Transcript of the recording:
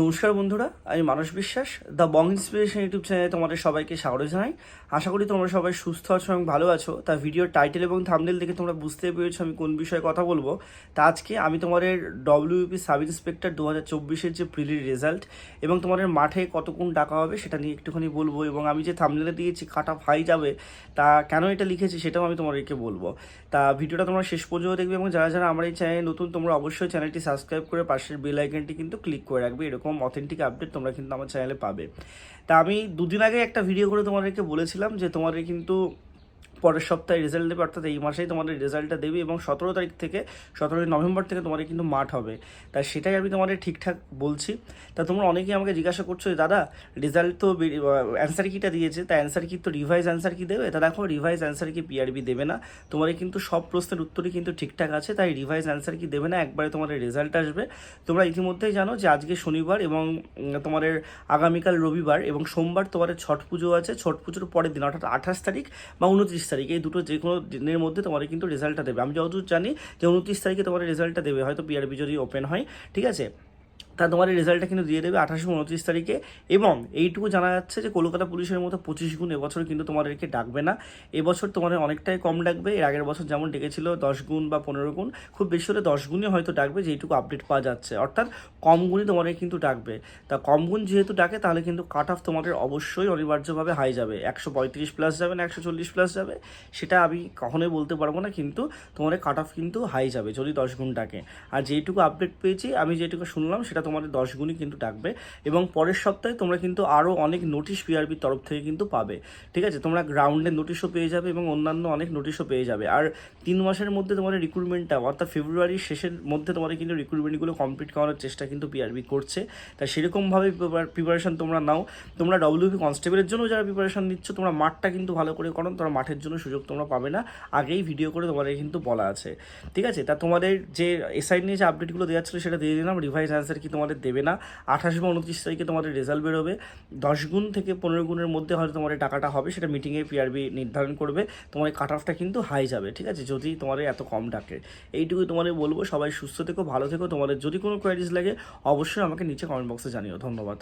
নমস্কার বন্ধুরা, আমি মানস বিশ্বাস, দ্য বং ইন্সপিরেশন ইউটিউব চ্যানেলে তোমাদের সবাইকে স্বাগত জানাই। আশা করি তোমরা সবাই সুস্থ আছো এবং ভালো আছো। তা ভিডিওর টাইটেল এবং থামনেল দেখে তোমরা বুঝতে পেরেছ আমি কোন বিষয়ে কথা বলব। তা আজকে আমি তোমাদের ডব্লিউপি সাব ইন্সপেক্টর দু হাজার চব্বিশের যে প্রিলির রেজাল্ট এবং তোমাদের মাঠে কত কোন ডাকা হবে সেটা নিয়ে একটুখানি বলব এবং আমি যে থামনেলে দিয়েছি কাটা ফাই যাবে, তা কেন এটা লিখেছি সেটাও আমি তোমাদেরকে বলব। তা ভিডিওটা তোমরা শেষ পর্যন্ত দেখবে এবং যারা যারা আমার এই চ্যানেলে নতুন তোমরা অবশ্যই চ্যানেলটি সাবস্ক্রাইব করে পাশের বেল আইকনটি কিন্তু ক্লিক করে রাখবে, এরকম অথেন্টিক আপডেট তোমরা কিন্তু আমার চ্যানেলে পাবে। তা আমি দুদিন আগে একটা ভিডিও করে তোমাদেরকে বলেছিলাম যে তোমাদের কিন্তু পরের সপ্তাহে রেজাল্ট দেবে, অর্থাৎ এই মাসেই তোমাদের রেজাল্টটা দেবে এবং সতেরো তারিখ থেকে, সতেরোই নভেম্বর থেকে তোমাদের কিন্তু মাঠ হবে। তা সেটাই আমি তোমাদের ঠিকঠাক বলছি। তা তোমরা অনেকেই আমাকে জিজ্ঞাসা করছ যে, দাদা রেজাল্ট তো অ্যান্সার কিটা দিয়েছে। তা অ্যান্সার কি তো রিভাইজ অ্যান্সার কি দেবে? তা দেখো রিভাইজ অ্যান্সার কি পিআরবি দেবে না। তোমাদের কিন্তু সব প্রশ্নের উত্তরই কিন্তু ঠিকঠাক আছে, তাই রিভাইজ অ্যান্সার কি দেবে না। একবারে তোমাদের রেজাল্ট আসবে। তোমরা ইতিমধ্যেই জানো যে, আজকে শনিবার এবং তোমাদের আগামীকাল রবিবার এবং সোমবার তোমাদের ছট পুজো আছে। ছট পুজোর পরের দিন, অর্থাৎ আঠাশ তারিখ বা উনত্রিশ তারিখ এই দুটো যে কোনো দিনের মধ্যে তোমাদের কিন্তু রেজাল্টটা দেবে। আমি যতদূর জানি যে উনত্রিশ তারিখে তোমাদের রেজাল্টটা দেবে, হয়তো পিআরবি যদি ওপেন হয়, ঠিক আছে? তা তোমার এই রেজাল্টটা কিন্তু দিয়ে দেবে আঠাশে উনত্রিশ তারিখে। এবং এইটুকু জানা যাচ্ছে যে কলকাতা পুলিশের মতো পঁচিশ গুণ এবছর কিন্তু তোমাদেরকে ডাকবে না। এবছর তোমাদের অনেকটাই কম ডাকবে। এর আগের বছর যেমন ডেকেছিল দশ গুণ বা পনেরো গুণ, খুব বেশি হলে দশ গুণই হয়তো ডাকবে যেইটুকু আপডেট পাওয়া যাচ্ছে। অর্থাৎ কম গুণই তোমাদের কিন্তু ডাকবে। তা কম গুণ যেহেতু ডাকে, তাহলে কিন্তু কাট অফ তোমাদের অবশ্যই অনিবার্যভাবে হাই যাবে। একশো পঁয়ত্রিশ প্লাস যাবে না, একশো চল্লিশ প্লাস যাবে। সেটা আমি কখনোই বলতে পারব না, কিন্তু তোমাদের কাট অফ কিন্তু হাই যাবে যদি দশ গুণ ডাকে। আর যেইটুকু আপডেট পেয়েছি, আমি যেটুকু শুনলাম সেটা তোমাদের দশ গুণই কিন্তু ডাকবে এবং পরের সপ্তাহে তোমরা কিন্তু আরও অনেক নোটিশ পিআরবির তরফ থেকে কিন্তু পাবে। ঠিক আছে? তোমরা গ্রাউন্ডের নোটিশও পেয়ে যাবে এবং অন্যান্য অনেক নোটিশও পেয়ে যাবে। আর তিন মাসের মধ্যে তোমাদের রিক্রুটমেন্টটা অর্থাৎ ফেব্রুয়ারির শেষের মধ্যে তোমাদের কিন্তু রিক্রুটমেন্টগুলো কমপ্লিট করানোর চেষ্টা কিন্তু পিআরবি করছে। তা সেরকমভাবে প্রিপারেশন তোমরা নাও। তোমরা ডব্লিউপি কনস্টেবলের জন্য যারা প্রিপারেশন নিচ্ছ, তোমরা মাঠটা কিন্তু ভালো করে করো, তোমরা মাঠের জন্য সুযোগ তোমরা পাবে না। আগেই ভিডিও করে তোমাদের কিন্তু বলা আছে। ঠিক আছে? তা তোমাদের যে এসআই নিয়ে যে আপডেটগুলো দেওয়া ছিল, সেটা দিয়ে দিলাম। রিভাইজ অ্যান্সার কি তোমাদের দেবে না। আঠাশ বা উনত্রিশ তারিখে তোমাদের রেজাল্ট বেরোবে। দশ গুণ থেকে পনেরো গুণের মধ্যে হয়তো তোমাদের টাকাটা হবে, সেটা মিটিংয়ে পিআরবি নির্ধারণ করবে। তোমার কাট অফটা কিন্তু হাই যাবে, ঠিক আছে? যদি তোমাদের এত কম ডাকে। এইটুকুই তোমাদের বলব। সবাই সুস্থ থেকো, ভালো থেকো। তোমাদের যদি কোনো কোয়ারিজ লাগে, অবশ্যই আমাকে নিচে কমেন্ট বক্সে জানিও। ধন্যবাদ।